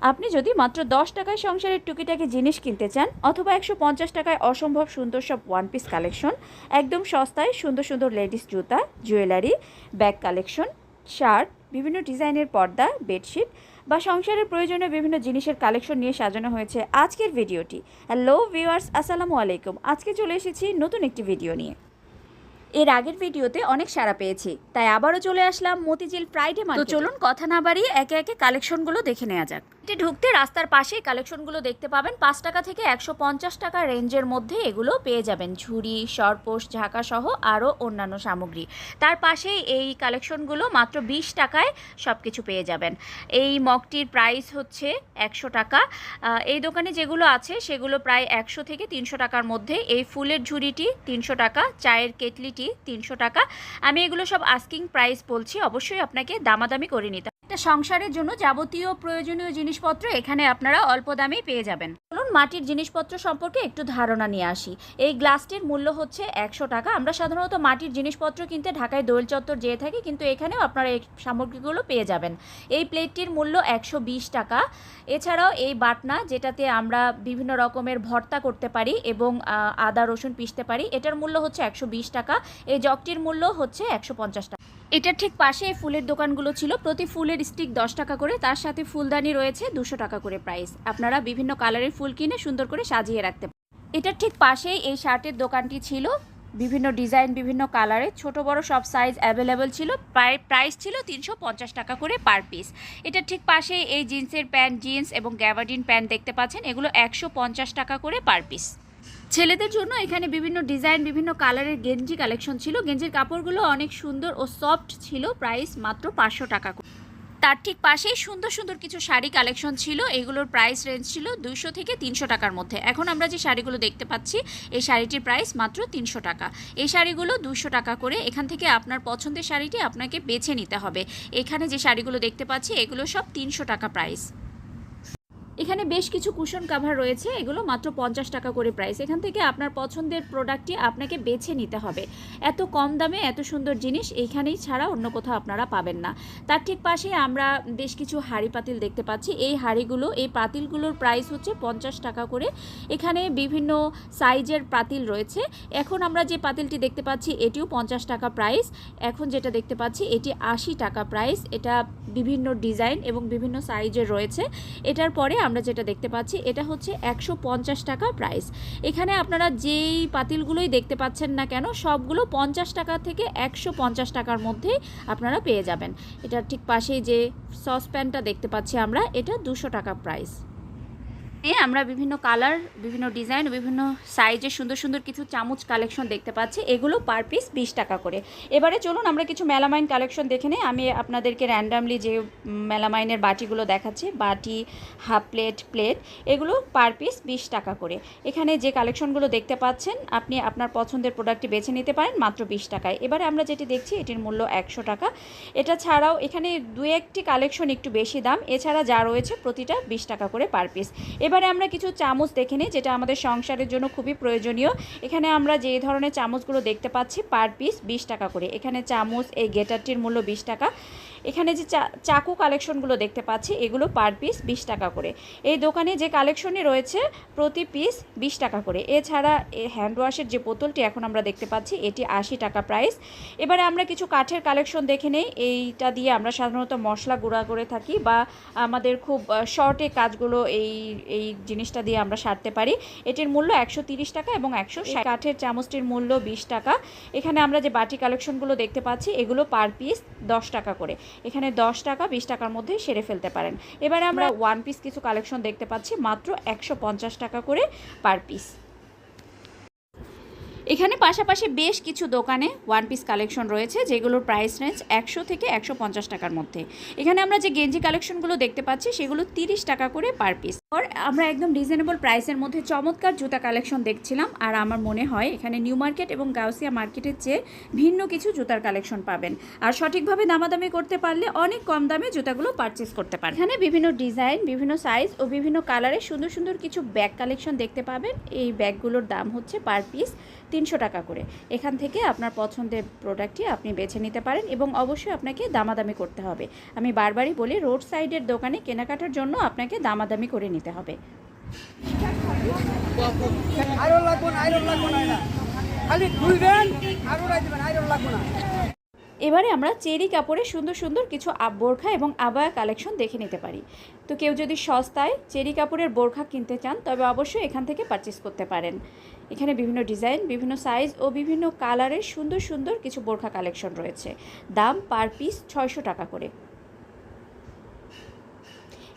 আপনি যদি মাত্র দশ টাকায় সংসারের টুকিটাকি জিনিস কিনতে চান, অথবা একশো পঞ্চাশ টাকায় অসম্ভব সুন্দর সব ওয়ান পিস কালেকশন একদম সস্তায় সুন্দর সুন্দর লেডিস জুতা জুয়েলারি ব্যাগ কালেকশন শার্ট বিভিন্ন ডিজাইনের পর্দা বেডশিট বা সংসারের প্রয়োজনীয় বিভিন্ন জিনিসের কালেকশন নিয়ে সাজানো হয়েছে আজকের ভিডিওটি। হ্যালো ভিউয়ার্স আসসালামু আলাইকুম। আজকে চলে এসেছি নতুন একটি ভিডিও নিয়ে। এর আগের ভিডিওতে অনেক সারা পেয়েছি। তাই আবারও চলে আসলাম মতিঝিল ফ্রাইডে তো চলুন কথা না বাড়িয়ে একে একে কালেকশনগুলো দেখে নেওয়া যাক। এটি ঢুকতে রাস্তার পাশেই কালেকশনগুলো দেখতে পাবেন। পাঁচ টাকা থেকে একশো পঞ্চাশ টাকা রেঞ্জের মধ্যে এগুলো পেয়ে যাবেন। ঝুড়ি সরপোষ ঝাঁকা সহ আরও অন্যান্য সামগ্রী। তার পাশেই এই কালেকশনগুলো মাত্র বিশ টাকায় সব কিছু পেয়ে যাবেন। এই মগটির প্রাইস হচ্ছে একশো টাকা। এই দোকানে যেগুলো আছে সেগুলো প্রায় একশো থেকে তিনশো টাকার মধ্যে। এই ফুলের ঝুড়িটি তিনশো টাকা চায়ের কেটলিটি তিনশো টাকা। আমি এগুলো সব আস্কিং প্রাইস বলছি অবশ্যই আপনাকে দামাদামি করে নিতে একটা সংসারের জন্য যাবতীয় প্রয়োজনীয় জিনিসপত্র এখানে আপনারা অল্প দামেই পেয়ে যাবেন। চলুন মাটির জিনিসপত্র সম্পর্কে একটু ধারণা নিয়ে আসি। এই গ্লাসটির মূল্য হচ্ছে একশো টাকা। আমরা সাধারণত মাটির জিনিসপত্র কিনতে ঢাকায় দোয়েল চত্বর যেয়ে থাকি, কিন্তু এখানেও আপনারা এই সামগ্রীগুলো পেয়ে যাবেন। এই প্লেটটির মূল্য একশো বিশ টাকা। এছাড়াও এই বাটনা, যেটাতে আমরা বিভিন্ন রকমের ভর্তা করতে পারি এবং আদা, রসুন পিষতে পারি, এটার মূল্য হচ্ছে একশো বিশ টাকা। এই জগটির মূল্য হচ্ছে একশো পঞ্চাশ টাকা। এটার ঠিক পাশে এই ফুলের দোকানগুলো ছিল। প্রতি ফুলের স্টিক দশ টাকা করে, তার সাথে ফুলদানি রয়েছে দুশো টাকা করে প্রাইস আপনারা বিভিন্ন কালারের ফুল কিনে সুন্দর করে সাজিয়ে রাখতে পারেন। এটার ঠিক পাশেই এই শার্টের দোকানটি ছিল। বিভিন্ন ডিজাইন বিভিন্ন কালারে ছোট, বড় সব সাইজ অ্যাভেলেবেল ছিল। প্রায় প্রাইস ছিল তিনশো পঞ্চাশ টাকা করে পার পিস এটার ঠিক পাশেই এই জিন্সের প্যান্ট জিন্স এবং গ্যাবার্ডিন প্যান্ট দেখতে পাচ্ছেন। এগুলো একশো পঞ্চাশ টাকা করে পার পিস ছেলেদের জন্য এখানে বিভিন্ন ডিজাইন, বিভিন্ন কালারের গেঞ্জি কালেকশন ছিল। গেঞ্জির কাপড়গুলো অনেক সুন্দর ও সফট ছিল। প্রাইস মাত্র পাঁচশো টাকা। তার ঠিক পাশেই সুন্দর সুন্দর কিছু শাড়ি কালেকশন ছিল। এগুলোর প্রাইস রেঞ্জ ছিল দুইশো থেকে তিনশো টাকার মধ্যে। এখন আমরা যে শাড়িগুলো দেখতে পাচ্ছি, এই শাড়িটির প্রাইস মাত্র তিনশো টাকা। এই শাড়িগুলো দুশো টাকা করে। এখান থেকে আপনার পছন্দের শাড়িটি আপনাকে বেছে নিতে হবে। এখানে যে শাড়িগুলো দেখতে পাচ্ছি, এগুলো সব তিনশো টাকা প্রাইস। এখানে বেশ কিছু কুশন কাভার রয়েছে, এগুলো মাত্র পঞ্চাশ টাকা করে প্রাইস এখান থেকে আপনার পছন্দের প্রোডাক্টটি আপনাকে বেছে নিতে হবে। এত কম দামে এত সুন্দর জিনিস এইখানেই ছাড়া অন্য কোথাও আপনারা পাবেন না। তার ঠিক পাশে আমরা বেশ কিছু হাঁড়ি পাতিল দেখতে পাচ্ছি। এই হাঁড়িগুলো, এই পাতিলগুলোর প্রাইস হচ্ছে পঞ্চাশ টাকা করে। এখানে বিভিন্ন সাইজের পাতিল রয়েছে। এখন আমরা যে পাতিলটি দেখতে পাচ্ছি, এটিও পঞ্চাশ টাকা প্রাইস এখন যেটা দেখতে পাচ্ছি, এটি আশি টাকা প্রাইস এটা বিভিন্ন ডিজাইন এবং বিভিন্ন সাইজের রয়েছে। এটার পরে আমরা যেটা দেখতে পাচ্ছি, এটা হচ্ছে একশো পঞ্চাশ টাকা প্রাইস এখানে আপনারা যেই পাতিলগুলোই দেখতে পাচ্ছেন না কেন, সবগুলো পঞ্চাশ টাকা থেকে একশো পঞ্চাশ টাকার মধ্যে আপনারা পেয়ে যাবেন। এটার ঠিক পাশেই যে সসপ্যানটা দেখতে পাচ্ছি আমরা, এটা দুশো টাকা প্রাইস এ আমরা বিভিন্ন কালার বিভিন্ন ডিজাইন বিভিন্ন সাইজের সুন্দর সুন্দর কিছু চামচ কালেকশন দেখতে পাচ্ছি। এগুলো পার পিস বিশ টাকা করে। এবারে চলুন আমরা কিছু মেলামাইন কালেকশন দেখে নিই। আমি আপনাদেরকে র্যান্ডামলি যে মেলামাইনের বাটিগুলো দেখাচ্ছি, বাটি হাফ প্লেট প্লেট এগুলো পার পিস বিশ টাকা করে। এখানে যে কালেকশনগুলো দেখতে পাচ্ছেন, আপনি আপনার পছন্দের প্রোডাক্টটি বেছে নিতে পারেন মাত্র বিশ টাকায়। এবারে আমরা যেটি দেখছি, এটির মূল্য একশো টাকা। এটা ছাড়াও এখানে দু একটি কালেকশন একটু বেশি দাম। এছাড়া যা রয়েছে, প্রতিটা বিশ টাকা করে পার পিস এবারে আমরা কিছু চামচ দেখে নিই, যেটা আমাদের সংসারের জন্য খুবই প্রয়োজনীয়। এখানে আমরা যে ধরনের চামচগুলো দেখতে পাচ্ছি পার পিস বিশ টাকা করে। এখানে চামচ, এই গেটারটির মূল্য বিশ টাকা। এখানে যে চাকু কালেকশনগুলো দেখতে পাচ্ছি, এগুলো পার পিস বিশ টাকা করে। এই দোকানে যে কালেকশনই রয়েছে, প্রতি পিস বিশ টাকা করে। এছাড়া হ্যান্ড ওয়াশের যে বোতলটি এখন আমরা দেখতে পাচ্ছি, এটি আশি টাকা প্রাইস এবারে আমরা কিছু কাঠের কালেকশন দেখে নেই। এইটা দিয়ে আমরা সাধারণত মশলা গুঁড়া করে থাকি বা আমাদের খুব শর্টে কাজগুলো এই এই জিনিসটা দিয়ে আমরা সারতে পারি। এটির মূল্য একশো টাকা এবং একশো কাঠের চামচটির মূল্য বিশ টাকা। এখানে আমরা যে বাটি কালেকশনগুলো দেখতে পাচ্ছি, এগুলো পার পিস দশ টাকা করে। এখানে দশ টাকা, বিশ টাকার মধ্যে সেরে ফেলতে পারেন। এবারে আমরা ওয়ান পিস কিছু কালেকশন দেখতে পাচ্ছি, মাত্র একশো পঞ্চাশ টাকা করে পার পিস এখানে পাশাপাশি বেশ কিছু দোকানে ওয়ান পিস কালেকশন রয়েছে, যেগুলোর প্রাইস রেঞ্জ একশো থেকে একশো পঞ্চাশ টাকার মধ্যে। এখানে আমরা যে গেঞ্জি কালেকশনগুলো দেখতে পাচ্ছি, সেগুলো তিরিশ টাকা করে পার পিস পর আমরা একদম রিজনেবল প্রাইসের মধ্যে চমৎকার জুতা কালেকশন দেখছিলাম, আর আমার মনে হয় এখানে নিউ মার্কেট এবং গাউসিয়া মার্কেটের চেয়ে ভিন্ন কিছু জুতার কালেকশন পাবেন। আর সঠিকভাবে দামাদামি করতে পারলে অনেক কম দামে জুতাগুলো পারচেস করতে পারেন এখানে বিভিন্ন ডিজাইন বিভিন্ন সাইজ ও বিভিন্ন কালারের সুন্দর সুন্দর কিছু ব্যাগ কালেকশন দেখতে পাবেন। এই ব্যাগগুলোর দাম হচ্ছে পার পিস তিনশো টাকা করে। এখান থেকে আপনার পছন্দের প্রোডাক্টটি আপনি বেছে নিতে পারেন এবং অবশ্যই আপনাকে দামাদামি করতে হবে। আমি বারবারই বলি রোড সাইডের দোকানে কেনাকাটার জন্য আপনাকে দামাদামি করে নিতে হবে। আয়রন লাগবো না, আয়রন লাগবো না খালি লাগবো না। এবারে আমরা চেরি কাপড়ে সুন্দর সুন্দর কিছু বোরখা এবং আবায়া কালেকশন দেখে নিতে পারি। তো কেউ যদি সস্তায় চেরি কাপড়ের বোরখা কিনতে চান, তবে অবশ্যই এখান থেকে পারচেস করতে পারেন। এখানে বিভিন্ন ডিজাইন বিভিন্ন সাইজ ও বিভিন্ন কালারের সুন্দর সুন্দর কিছু বোরখা কালেকশন রয়েছে। দাম পার পিস ছয়শো টাকা করে।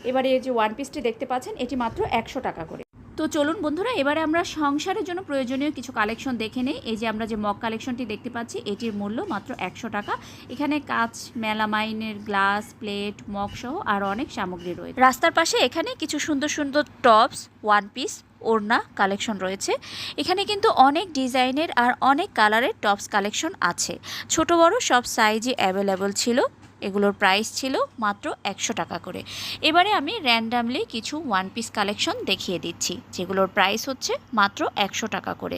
এবারে এই যে ওয়ান পিসটি দেখতে পাচ্ছেন, এটি মাত্র একশো টাকা করে। তো চলুন বন্ধুরা, এবারে আমরা সংসারের জন্য প্রয়োজনীয় কিছু কালেকশন দেখে নেই। এই যে আমরা যে মগ কালেকশনটি দেখতে পাচ্ছি, এটির মূল্য মাত্র একশো টাকা। এখানে কাচ, মেলামাইনের গ্লাস, প্লেট, মগ সহ আরও অনেক সামগ্রী রয়েছে। রাস্তার পাশে এখানে কিছু সুন্দর সুন্দর টপস ওয়ান পিস ওড়না কালেকশন রয়েছে। এখানে কিন্তু অনেক ডিজাইনের আর অনেক কালারের টপস কালেকশন আছে। ছোট বড় সব সাইজই অ্যাভেলেবল ছিল। এগুলোর প্রাইস ছিল মাত্র একশো টাকা করে। এবারে আমি র্যান্ডামলি কিছু ওয়ান পিস কালেকশন দেখিয়ে দিচ্ছি, যেগুলোর প্রাইস হচ্ছে মাত্র একশো টাকা করে।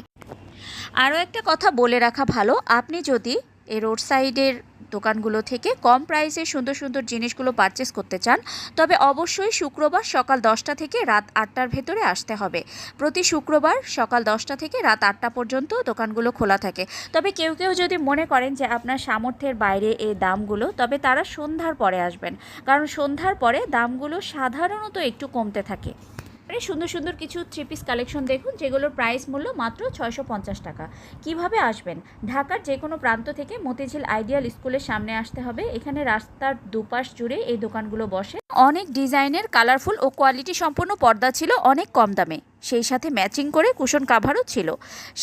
আরও একটা কথা বলে রাখা ভালো, আপনি যদি এ রোড সাইডের দোকানগুলো থেকে কম প্রাইসে সুন্দর সুন্দর জিনিসগুলো পারচেস করতে চান, তবে অবশ্যই শুক্রবার সকাল দশটা থেকে রাত আটটার ভেতরে আসতে হবে। প্রতি শুক্রবার সকাল দশটা থেকে রাত আটটা পর্যন্ত দোকানগুলো খোলা থাকে। তবে কেউ কেউ যদি মনে করেন যে আপনার সামর্থ্যের বাইরে এই দামগুলো, তবে তারা সন্ধ্যার পরে আসবেন। কারণ সন্ধ্যার পরে দামগুলো সাধারণত একটু কমতে থাকে। আরে সুন্দর সুন্দর কিছু থ্রি পিস কালেকশন দেখুন, যেগুলোর প্রাইস মূল্য মাত্র ছয়শো পঞ্চাশ টাকা। কীভাবে আসবেন? ঢাকার যে কোনো প্রান্ত থেকে মতিঝিল আইডিয়াল স্কুলের সামনে আসতে হবে। এখানে রাস্তার দুপাশ জুড়ে এই দোকানগুলো বসে। অনেক ডিজাইনের কালারফুল ও কোয়ালিটি সম্পন্ন পর্দা ছিল অনেক কম দামে। সেই সাথে ম্যাচিং করে কুশন কাভারও ছিল।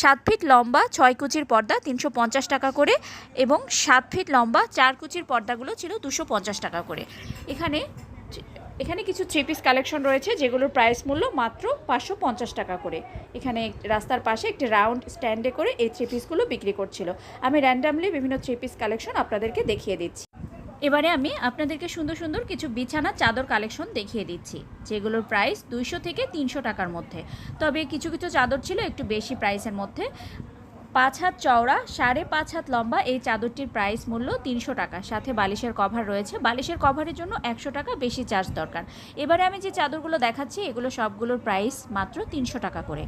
সাত ফিট লম্বা, ছয় কুচির পর্দা তিনশো পঞ্চাশ টাকা করে এবং সাত ফিট লম্বা, চার কুচির পর্দাগুলো ছিল দুশো পঞ্চাশ টাকা করে। এখানে এখানে কিছু থ্রি পিস কালেকশন রয়েছে, যেগুলোর প্রাইস মূল্য মাত্র পাঁচশো পঞ্চাশ টাকা করে। এখানে রাস্তার পাশে একটি রাউন্ড স্ট্যান্ডে করে এই থ্রি পিসগুলো বিক্রি করছিল। আমি র্যান্ডামলি বিভিন্ন থ্রি পিস কালেকশন আপনাদেরকে দেখিয়ে দিচ্ছি। এবারে আমি আপনাদেরকে সুন্দর সুন্দর কিছু বিছানা চাদর কালেকশন দেখিয়ে দিচ্ছি, যেগুলোর প্রাইস দুইশো থেকে তিনশো টাকার মধ্যে। তবে কিছু কিছু চাদর ছিল একটু বেশি প্রাইসের মধ্যে। পাঁচ হাত চওড়া, সাড়ে পাঁচ হাত লম্বা এই চাদরটির প্রাইস মূল্য তিনশো টাকা। সাথে বালিশের কভার রয়েছে। বালিশের কভারের জন্য একশো টাকা বেশি চার্জ দরকার। এবারে আমি যে চাদরগুলো দেখাচ্ছি, এগুলো সবগুলোর প্রাইস মাত্র তিনশো টাকা করে।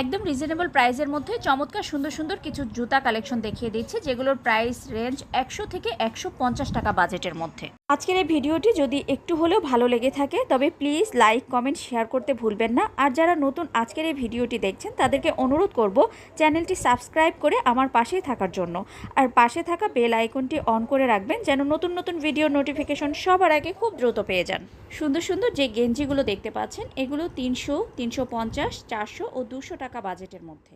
একদম রিজনেবল প্রাইসের মধ্যে চমৎকার সুন্দর সুন্দর কিছু জুতা কালেকশন দেখিয়ে দিচ্ছি, যেগুলোর প্রাইস রেঞ্জ একশো থেকে একশো পঞ্চাশ টাকা বাজেটের মধ্যে। আজকের এই ভিডিওটি যদি একটু হলেও ভালো লেগে থাকে, তবে প্লিজ লাইক, কমেন্ট, শেয়ার করতে ভুলবেন না। আর যারা নতুন আজকের এই ভিডিওটি দেখছেন, তাদেরকে অনুরোধ করব চ্যানেলটি সাবস্ক্রাইব করে আমার পাশেই থাকার জন্য। আর পাশে থাকা বেল আইকনটি অন করে রাখবেন, যেন নতুন নতুন ভিডিও নোটিফিকেশন সবার আগে খুব দ্রুত পেয়ে যান। সুন্দর সুন্দর যে গেঞ্জিগুলো দেখতে পাচ্ছেন, এগুলো তিনশো তিনশো পঞ্চাশ, চারশো ও দুশো টাকা বাজেটের মধ্যে।